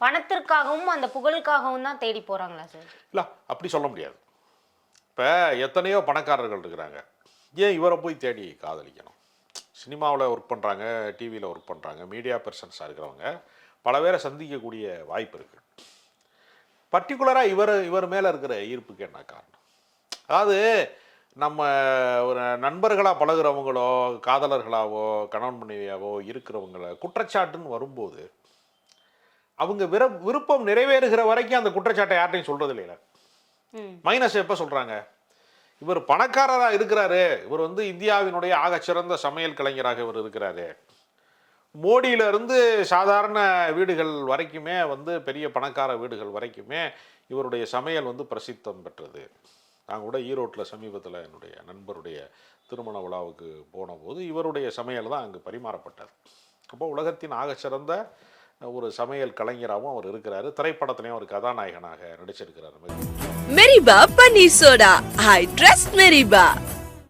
பணத்திற்காகவும் அந்த புகழுக்காகவும் தான் தேடி போகிறாங்களா சார்? இல்லை அப்படி சொல்ல முடியாது. இப்போ எத்தனையோ பணக்காரர்கள் இருக்கிறாங்க. ஏன் இவரை போய் தேடி காதலிக்கணும்? சினிமாவில் ஒர்க் பண்ணுறாங்க டிவியில் ஒர்க் பண்ணுறாங்க மீடியா பர்சன்ஸாக இருக்கிறவங்க பல பேரை சந்திக்கக்கூடிய வாய்ப்பு இருக்குது பர்டிகுலராக இவர் இவர் மேலே இருக்கிற ஈர்ப்புக்கு என்ன காரணம்? அதாவது நம்ம ஒரு நண்பர்களாக பழகுறவங்களோ காதலர்களாவோ கணவன் மனைவியாவோ இருக்கிறவங்கள குற்றச்சாட்டுன்னு வரும்போது அவங்க விர விருப்பம் நிறைவேறுகிற வரைக்கும் அந்த குற்றச்சாட்டை யார்ட்டையும் சொல்கிறது இல்லைல்ல ம். மைனஸ் எப்போ சொல்கிறாங்க இவர் பணக்காரராக இருக்கிறாரு. இவர் வந்து இந்தியாவினுடைய ஆகச்சிறந்த சமையல் கலைஞராக இவர் இருக்கிறாரு. மோடியில இருந்து சாதாரண வீடுகள் வரைக்குமே வந்து பெரிய பணக்கார வீடுகள் வரைக்குமே இவருடைய சமையல் வந்து பிரசித்தம் பெற்றது. நான் கூட ஈரோட்டில் சமீபத்தில் என்னுடைய நண்பருடைய திருமண விழாவுக்கு போனபோது இவருடைய சமையல் தான் அங்கு பரிமாறப்பட்டது. அப்போ உலகத்தின் ஆகச்சிறந்த ஒரு சமையல் கலைஞராகவும் அவர் இருக்கிறாரு. திரைப்படத்திலையும் ஒரு கதாநாயகனாக நடிச்சிருக்கிறார். மெரிபா பன்னீர் சோடா. I trust மெரிபா